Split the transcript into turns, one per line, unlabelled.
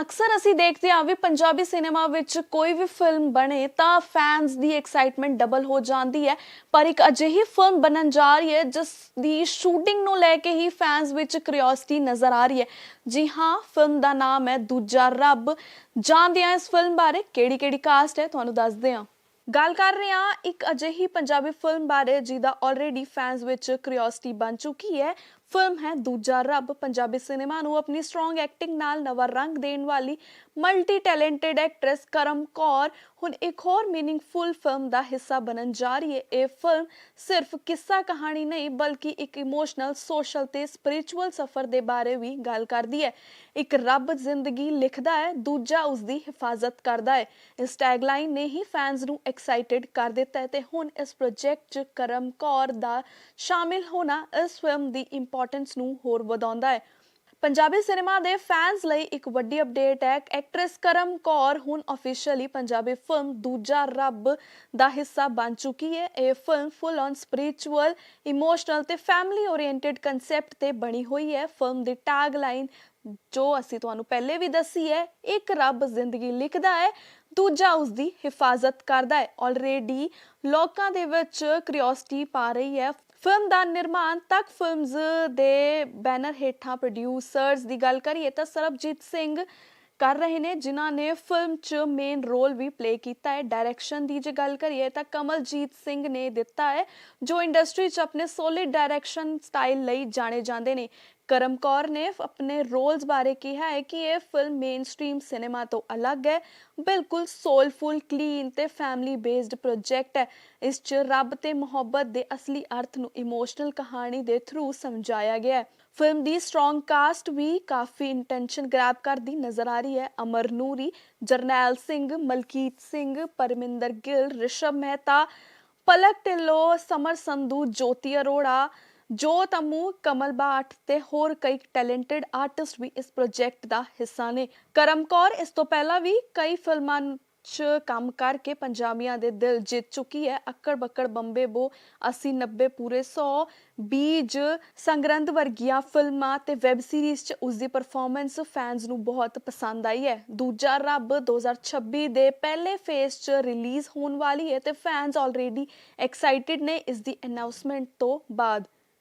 ਅਕਸਰ ਅਸੀਂ ਦੇਖਦੇ ਹਾਂ ਵੀ ਪੰਜਾਬੀ ਸਿਨੇਮਾ ਵਿੱਚ ਕੋਈ ਵੀ ਫਿਲਮ ਬਣੇ ਤਾਂ ਫੈਨਸ ਦੀ ਐਕਸਾਈਟਮੈਂਟ ਡਬਲ ਹੋ ਜਾਂਦੀ ਹੈ। ਪਰ ਇੱਕ ਅਜਿਹੀ ਫਿਲਮ ਬਣਨ ਜਾ ਰਹੀ ਹੈ, ਜਿਸ ਦੀ ਸ਼ੂਟਿੰਗ ਨੂੰ ਲੈ ਕੇ ਹੀ ਫੈਨਸ ਵਿੱਚ ਕਿਉਰਿਓਸਿਟੀ ਨਜ਼ਰ ਆ ਰਹੀ ਹੈ। ਜੀ ਹਾਂ ਫਿਲਮ ਦਾ ਨਾਮ ਹੈ ਦੂਜਾ ਰੱਬ। ਜਾਣਦੇ ਹਾਂ ਇਸ ਫਿਲਮ ਬਾਰੇ ਕਿਹੜੀ ਕਿਹੜੀ ਕਾਸਟ ਹੈ, ਤੁਹਾਨੂੰ ਦੱਸਦੇ ਹਾਂ। ਗੱਲ ਕਰ ਰਹੇ ਹਾਂ, ਇੱਕ ਅਜਿਹੀ ਪੰਜਾਬੀ ਫਿਲਮ ਬਾਰੇ ਜਿਹਦਾ ਆਲਰੇਡੀ ਫੈਨਸ ਵਿੱਚ ਕਿਉਰਿਓਸਿਟੀ ਬਣ ਚੁੱਕੀ ਹੈ। ਫਿਲਮ ਹੈ ਦੂਜਾ ਰੱਬ, ਪੰਜਾਬੀ ਸਿਨੇਮਾ ਨੂੰ ਆਪਣੀ ਸਟਰੋਂਗ ਐਕਟਿੰਗ ਨਾਲ ਨਵਾਂ ਰੰਗ ਦੇਣ ਵਾਲੀ multi talented actress Karam Kaur. ਹੁਣ ਇੱਕ ਹੋਰ ਮੀਨਿੰਗਫੁਲ ਫਿਲਮ ਦਾ ਹਿੱਸਾ ਬਣਨ ਜਾ ਰਹੀ ਹੈ। ਇਹ ਫਿਲਮ ਸਿਰਫ ਕਿੱਸਾ ਕਹਾਣੀ ਨਹੀਂ, ਬਲਕਿ ਇੱਕ ਇਮੋਸ਼ਨਲ ਸੋਸ਼ਲ ਤੇ ਸਪਿਰਚੁਅਲ ਸਫ਼ਰ ਦੇ ਬਾਰੇ ਵੀ ਗੱਲ ਕਰਦੀ ਹੈ। ਇੱਕ ਰੱਬ ਜ਼ਿੰਦਗੀ ਲਿਖਦਾ ਹੈ, ਦੂਜਾ ਉਸ ਦੀ ਹਿਫਾਜ਼ਤ ਕਰਦਾ ਹੈ। ਇਸ ਟੈਗਲਾਈਨ ਨੇ ਹੀ ਫੈਨਸ ਨੂੰ ਐਕਸਾਈਟਿਡ ਕਰ ਦਿੱਤਾ ਹੈ ਤੇ ਹੁਣ ਇਸ ਪ੍ਰੋਜੈਕਟ 'ਚ ਕਰਮ ਕੌਰ ਦਾ ਸ਼ਾਮਿਲ ਹੋਣਾ ਇਸ ਫਿਲਮ ਦੀ ਇੰਪੋਰਟੈਂਸ ਨੂੰ ਹੋਰ ਵਧਾਉਂਦਾ ਹੈ। ਪੰਜਾਬੀ ਸਿਨੇਮਾ ਦੇ ਫੈਨਸ ਲਈ ਇੱਕ ਵੱਡੀ ਅਪਡੇਟ ਹੈ। ਐਕਟਰੈਸ ਕਰਮ ਕੌਰ ਹੁਣ ਅਫੀਸ਼ੀਅਲੀ ਪੰਜਾਬੀ ਫਿਲਮ ਦੂਜਾ ਰੱਬ ਦਾ ਹਿੱਸਾ ਬਣ ਚੁੱਕੀ ਹੈ। ਇਹ film full on spiritual emotional ਤੇ ਫੈਮਿਲੀ ਓਰੀਐਂਟਡ ਕਨਸੈਪਟ ਤੇ ਬਣੀ ਹੋਈ ਹੈ। ਫਿਲਮ ਦੀ ਟੈਗ ਲਾਈਨ ਜੋ ਅਸੀਂ ਤੁਹਾਨੂੰ ਪਹਿਲੇ ਵੀ ਦੱਸੀ ਹੈ, ਇੱਕ ਰੱਬ ਜ਼ਿੰਦਗੀ ਲਿਖਦਾ ਹੈ, ਦੂਜਾ ਉਸ ਦੀ ਹਿਫਾਜ਼ਤ ਕਰਦਾ ਹੈ। ਆਲਰੇਡੀ ਲੋਕਾਂ ਦੇ ਵਿੱਚ ਕਿਉਰਿਓਸਿਟੀ ਪਾ ਰਹੀ ਹੈ। ਫਿਲਮ ਦਾ ਨਿਰਮਾਣ ਤੱਕ ਫਿਲਮਸ ਦੇ ਬੈਨਰ ਹੇਠਾਂ ਪ੍ਰੋਡਿਊਸਰਸ ਦੀ ਗੱਲ ਕਰੀਏ ਤਾਂ ਸਰਬਜੀਤ ਸਿੰਘ ਕਰ ਰਹੇ ਨੇ, ਜਿਨ੍ਹਾਂ ਨੇ ਫਿਲਮ 'ਚ ਮੇਨ ਰੋਲ ਵੀ ਪਲੇ ਕੀਤਾ ਹੈ। ਡਾਇਰੈਕਸ਼ਨ ਦੀ ਜੇ ਗੱਲ ਕਰੀਏ ਤਾਂ ਕਮਲਜੀਤ ਸਿੰਘ ਨੇ ਦਿੱਤਾ ਹੈ, ਜੋ ਇੰਡਸਟਰੀ 'ਚ ਆਪਣੇ ਸੋਲਿਡ ਡਾਇਰੈਕਸ਼ਨ ਸਟਾਈਲ ਲਈ ਜਾਣੇ ਜਾਂਦੇ ਨੇ। ਕਰਮ ਕੌਰ ਨੇ ਆਪਣੇ ਰੋਲਸ ਬਾਰੇ ਕਿਹਾ ਹੈ ਕਿ ਇਹ ਫਿਲਮ ਮੇਨਸਟ੍ਰੀਮ ਸਿਨੇਮਾ ਤੋਂ ਅਲੱਗ ਹੈ। ਬਿਲਕੁਲ ਸੋਲਫੁਲ ਕਲੀਨ ਤੇ ਫੈਮਿਲੀ ਬੇਸਡ ਪ੍ਰੋਜੈਕਟ ਹੈ। ਇਸ 'ਚ ਰੱਬ ਤੇ ਮੁਹੱਬਤ ਦੇ ਅਸਲੀ ਅਰਥ ਨੂੰ ਇਮੋਸ਼ਨਲ ਕਹਾਣੀ ਦੇ ਥਰੂ ਸਮਝਾਇਆ ਗਿਆ ਹੈ। ਫਿਲਮ ਦੀ ਸਟਰੋਂਗ ਕਾਸਟ ਵੀ ਕਾਫੀ ਇੰਟੈਂਸ਼ਨ ਗ੍ਰੈਬ ਕਰਦੀ ਨਜ਼ਰ ਆ ਰਹੀ ਹੈ। ਅਮਰ ਨੂਰੀ, ਜਰਨੈਲ ਸਿੰਘ, ਮਲਕੀਤ ਸਿੰਘ, ਪਰਮਿੰਦਰ ਗਿੱਲ, ਰਿਸ਼ਭ ਮਹਿਤਾ, ਪਲਕ ਢਿੱਲੋਂ, ਸਮਰ ਸੰਧੂ, ਜੋਤੀ ਅਰੋੜਾ ਜੋਤ ਅਮੂ ਕਮਲ ਬਾਠ ਤੇ ਹੋਰ ਕਈ ਟੈਲੈਂਟਡ ਆਰਟਿਸਟ ਵੀ ਇਸ ਪ੍ਰੋਜੈਕਟ ਦਾ ਹਿੱਸਾ ਨੇ। ਕਰਮ ਕੌਰ, ਇਸ ਤੋਂ ਪਹਿਲਾਂ ਵੀ ਕਈ ਫਿਲਮਾਂ 'ਚ ਕੰਮ ਕਰਕੇ ਪੰਜਾਬੀਆਂ ਦੇ ਦਿਲ ਜਿੱਤ ਚੁੱਕੀ ਹੈ। ਅੱਕੜ ਬੱਕੜ ਬੰਬੇ ਬੋ 80 90 ਪੂਰੇ 100 ਬੀਜ ਸੰਗਰੰਦ ਵਰਗੀਆਂ ਫਿਲਮਾਂ ਤੇ ਵੈਬ ਸੀਰੀਜ਼ 'ਚ ਉਸ ਦੀ ਪਰਫਾਰਮੈਂਸ ਫੈਨਸ ਨੂੰ ਬਹੁਤ ਪਸੰਦ ਆਈ ਹੈ। ਦੂਜਾ ਰੱਬ 2026 ਦੇ ਪਹਿਲੇ ਫੇਸ 'ਚ ਰਿਲੀਜ਼ ਹੋਣ ਵਾਲੀ ਹੈ ਤੇ ਫੈਨਸ ਆਲਰੇਡੀ ਐਕਸਾਈਟਿਡ ਨੇ ਇਸ ਦੀ ਅਨਾਉਂਸਮੈਂਟ ਤੋਂ ਬਾਅਦ।